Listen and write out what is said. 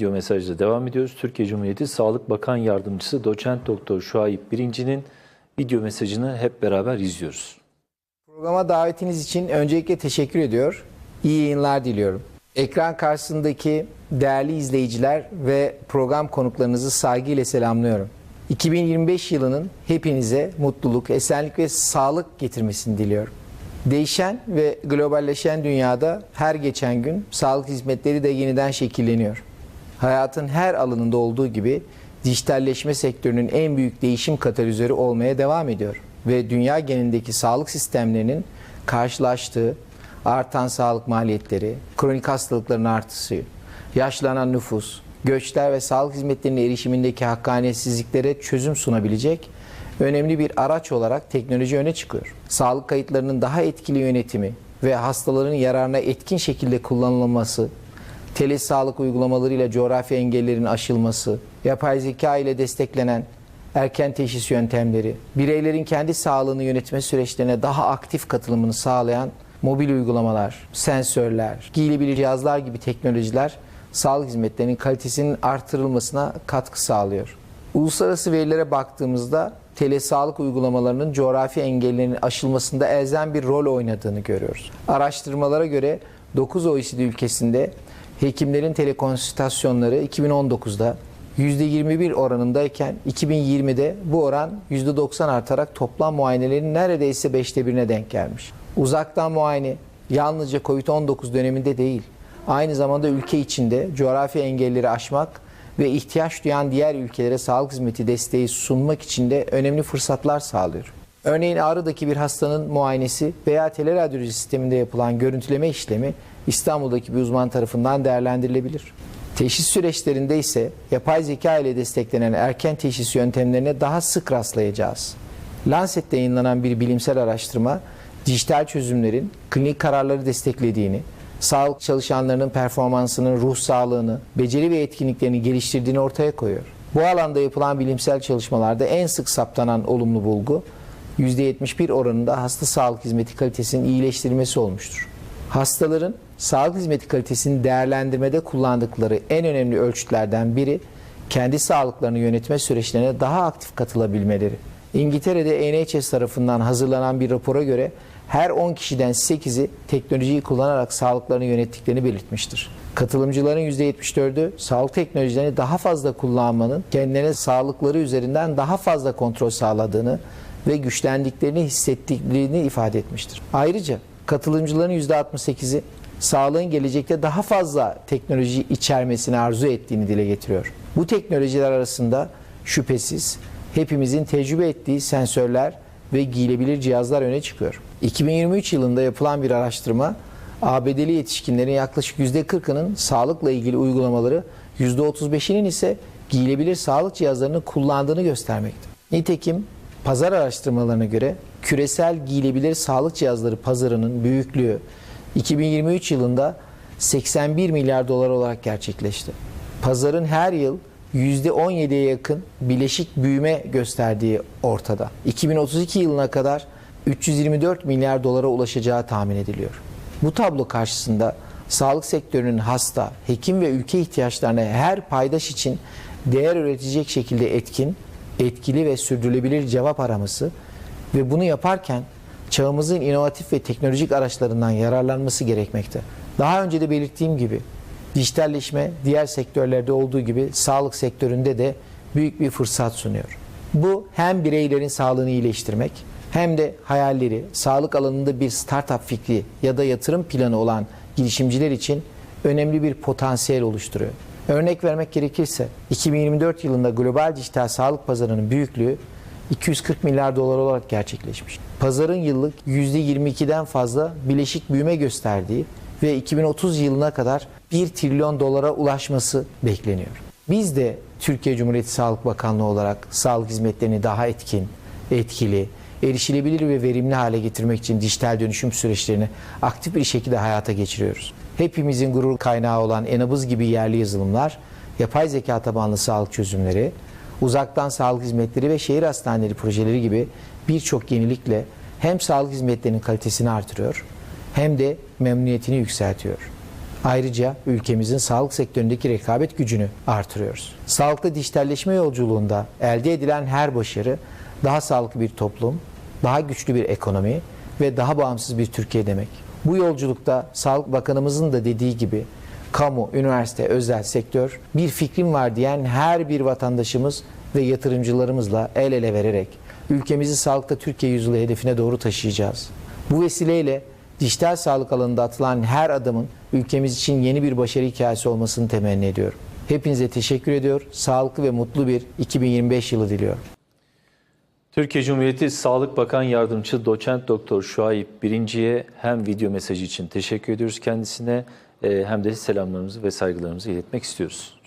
Video mesajla devam ediyoruz. Türkiye Cumhuriyeti Sağlık Bakan Yardımcısı Doçent Doktor Şuayip Birinci'nin video mesajını hep beraber izliyoruz. Programa davetiniz için öncelikle teşekkür ediyor. İyi yayınlar diliyorum. Ekran karşısındaki değerli izleyiciler ve program konuklarınızı saygıyla selamlıyorum. 2025 yılının hepinize mutluluk, esenlik ve sağlık getirmesini diliyorum. Değişen ve globalleşen dünyada her geçen gün sağlık hizmetleri de yeniden şekilleniyor. Hayatın her alanında olduğu gibi dijitalleşme sektörünün en büyük değişim katalizörü olmaya devam ediyor ve dünya genelindeki sağlık sistemlerinin karşılaştığı artan sağlık maliyetleri, kronik hastalıkların artışı, yaşlanan nüfus, göçler ve sağlık hizmetlerinin erişimindeki hakkaniyetsizliklere çözüm sunabilecek önemli bir araç olarak teknoloji öne çıkıyor. Sağlık kayıtlarının daha etkili yönetimi ve hastaların yararına etkin şekilde kullanılması, tele sağlık uygulamalarıyla coğrafi engellerin aşılması, yapay zeka ile desteklenen erken teşhis yöntemleri, bireylerin kendi sağlığını yönetme süreçlerine daha aktif katılımını sağlayan mobil uygulamalar, sensörler, giyilebilir cihazlar gibi teknolojiler sağlık hizmetlerinin kalitesinin artırılmasına katkı sağlıyor. Uluslararası verilere baktığımızda telesağlık uygulamalarının coğrafi engellerin aşılmasında elzem bir rol oynadığını görüyoruz. Araştırmalara göre 9 OECD ülkesinde hekimlerin telekonsültasyonları 2019'da %21 oranındayken 2020'de bu oran %90 artarak toplam muayenelerin neredeyse 5'te birine denk gelmiş. Uzaktan muayene yalnızca COVID-19 döneminde değil, aynı zamanda ülke içinde coğrafi engelleri aşmak ve ihtiyaç duyan diğer ülkelere sağlık hizmeti desteği sunmak için de önemli fırsatlar sağlıyor. Örneğin Ağrı'daki bir hastanın muayenesi veya teleradyoloji sisteminde yapılan görüntüleme işlemi İstanbul'daki bir uzman tarafından değerlendirilebilir. Teşhis süreçlerinde ise yapay zeka ile desteklenen erken teşhis yöntemlerine daha sık rastlayacağız. Lancet'te yayınlanan bir bilimsel araştırma, dijital çözümlerin klinik kararları desteklediğini, sağlık çalışanlarının performansının ruh sağlığını, beceri ve etkinliklerini geliştirdiğini ortaya koyuyor. Bu alanda yapılan bilimsel çalışmalarda en sık saptanan olumlu bulgu, %71 oranında hasta sağlık hizmeti kalitesinin iyileştirilmesi olmuştur. Hastaların sağlık hizmeti kalitesini değerlendirmede kullandıkları en önemli ölçütlerden biri kendi sağlıklarını yönetme süreçlerine daha aktif katılabilmeleri. İngiltere'de NHS tarafından hazırlanan bir rapora göre her 10 kişiden 8'i teknolojiyi kullanarak sağlıklarını yönettiklerini belirtmiştir. Katılımcıların %74'ü sağlık teknolojilerini daha fazla kullanmanın kendilerine sağlıkları üzerinden daha fazla kontrol sağladığını ve güçlendiklerini hissettiklerini ifade etmiştir. Ayrıca katılımcıların %68'i sağlığın gelecekte daha fazla teknoloji içermesini arzu ettiğini dile getiriyor. Bu teknolojiler arasında şüphesiz hepimizin tecrübe ettiği sensörler ve giyilebilir cihazlar öne çıkıyor. 2023 yılında yapılan bir araştırma ABD'li yetişkinlerin yaklaşık %40'ının sağlıkla ilgili uygulamaları %35'inin ise giyilebilir sağlık cihazlarını kullandığını göstermekte. Nitekim pazar araştırmalarına göre küresel giyilebilir sağlık cihazları pazarının büyüklüğü 2023 yılında 81 milyar dolar olarak gerçekleşti. Pazarın her yıl %17'ye yakın bileşik büyüme gösterdiği ortada. 2032 yılına kadar 324 milyar dolara ulaşacağı tahmin ediliyor. Bu tablo karşısında sağlık sektörünün hasta, hekim ve ülke ihtiyaçlarına her paydaş için değer üretecek şekilde etkin, etkili ve sürdürülebilir cevap araması ve bunu yaparken çağımızın inovatif ve teknolojik araçlarından yararlanması gerekmekte. Daha önce de belirttiğim gibi dijitalleşme diğer sektörlerde olduğu gibi sağlık sektöründe de büyük bir fırsat sunuyor. Bu hem bireylerin sağlığını iyileştirmek hem de hayalleri, sağlık alanında bir startup fikri ya da yatırım planı olan girişimciler için önemli bir potansiyel oluşturuyor. Örnek vermek gerekirse 2024 yılında global dijital sağlık pazarının büyüklüğü 240 milyar dolar olarak gerçekleşmiş. Pazarın yıllık %22'den fazla bileşik büyüme gösterdiği ve 2030 yılına kadar 1 trilyon dolara ulaşması bekleniyor. Biz de Türkiye Cumhuriyeti Sağlık Bakanlığı olarak sağlık hizmetlerini daha etkin, etkili, erişilebilir ve verimli hale getirmek için dijital dönüşüm süreçlerini aktif bir şekilde hayata geçiriyoruz. Hepimizin gurur kaynağı olan Enabız gibi yerli yazılımlar, yapay zeka tabanlı sağlık çözümleri, uzaktan sağlık hizmetleri ve şehir hastaneleri projeleri gibi birçok yenilikle hem sağlık hizmetlerinin kalitesini artırıyor hem de memnuniyetini yükseltiyor. Ayrıca ülkemizin sağlık sektöründeki rekabet gücünü artırıyoruz. Sağlıkta dijitalleşme yolculuğunda elde edilen her başarı daha sağlıklı bir toplum, daha güçlü bir ekonomi ve daha bağımsız bir Türkiye demek. Bu yolculukta Sağlık Bakanımızın da dediği gibi kamu, üniversite, özel sektör bir fikrim var diyen her bir vatandaşımız ve yatırımcılarımızla el ele vererek ülkemizi sağlıkta Türkiye yüzyılı hedefine doğru taşıyacağız. Bu vesileyle dijital sağlık alanında atılan her adımın ülkemiz için yeni bir başarı hikayesi olmasını temenni ediyorum. Hepinize teşekkür ediyor. Sağlıklı ve mutlu bir 2025 yılı diliyorum. Türkiye Cumhuriyeti Sağlık Bakan Yardımcısı Doçent Doktor Şuayip Birinci'ye hem video mesajı için teşekkür ediyoruz kendisine e, hem de selamlarımızı ve saygılarımızı iletmek istiyoruz.